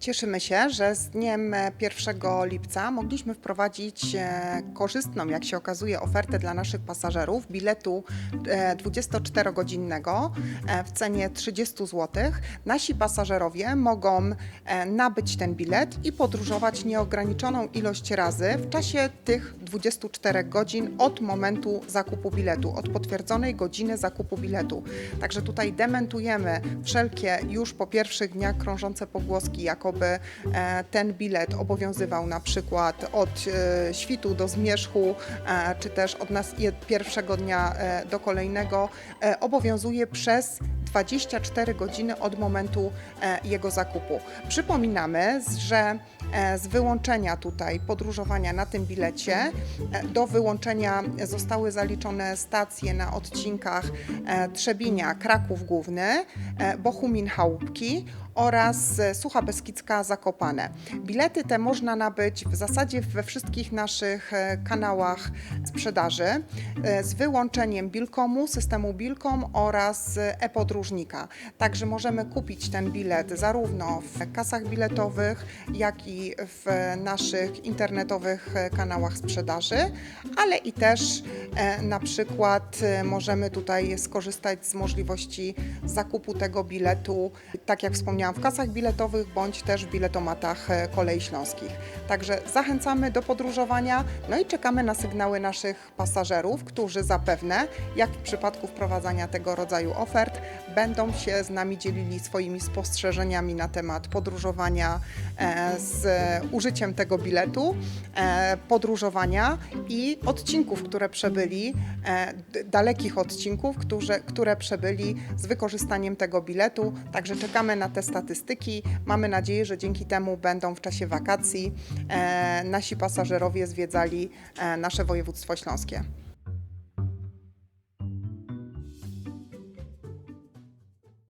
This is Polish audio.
Cieszymy się, że z dniem e, 1 lipca mogliśmy wprowadzić e, korzystną, jak się okazuje, ofertę dla naszych pasażerów biletu e, 24-godzinnego e, w cenie 30 zł. Nasi pasażerowie mogą e, nabyć ten bilet i podróżować nieograniczoną ilość razy w czasie tych 24 godzin od momentu zakupu biletu, od potwierdzonej godziny zakupu biletu. Także tutaj dementujemy wszelkie już po pierwszych dniach krążące pogłoski, jakoby e, ten bilet obowiązywał na przykład od e, świtu do zmierzchu, e, czy też od nas pierwszego dnia do kolejnego, obowiązuje przez 24 godziny od momentu e, jego zakupu. Przypominamy, że e, z wyłączenia tutaj podróżowania na tym bilecie e, do wyłączenia zostały zaliczone stacje na odcinkach Trzebinia, Kraków Główny, Bochumin Chałupki oraz Sucha Beskidzka Zakopane. Bilety te można nabyć w zasadzie we wszystkich naszych kanałach sprzedaży z wyłączeniem Bilkomu, systemu Bilkom oraz e, e-podróżnika. Także możemy kupić ten bilet zarówno w kasach biletowych, jak i w naszych internetowych kanałach sprzedaży, ale i też e, na przykład e, możemy tutaj skorzystać z możliwości zakupu tego biletu, tak jak wspomniałam, w kasach biletowych bądź też w biletomatach e, kolei śląskich. Także zachęcamy do podróżowania, no i czekamy na sygnały naszych pasażerów, którzy zapewne, jak w przypadku wprowadzania tego rodzaju ofert, będą się z nami dzielili swoimi spostrzeżeniami na temat podróżowania e, z użyciem tego biletu, e, podróżowania i odcinków, które przebyli, e, dalekich odcinków, które, które przebyli z wykorzystaniem tego biletu. Także czekamy na te statystyki. Mamy nadzieję, że dzięki temu będą w czasie wakacji e, nasi pasażerowie zwiedzali e, nasze województwo śląskie.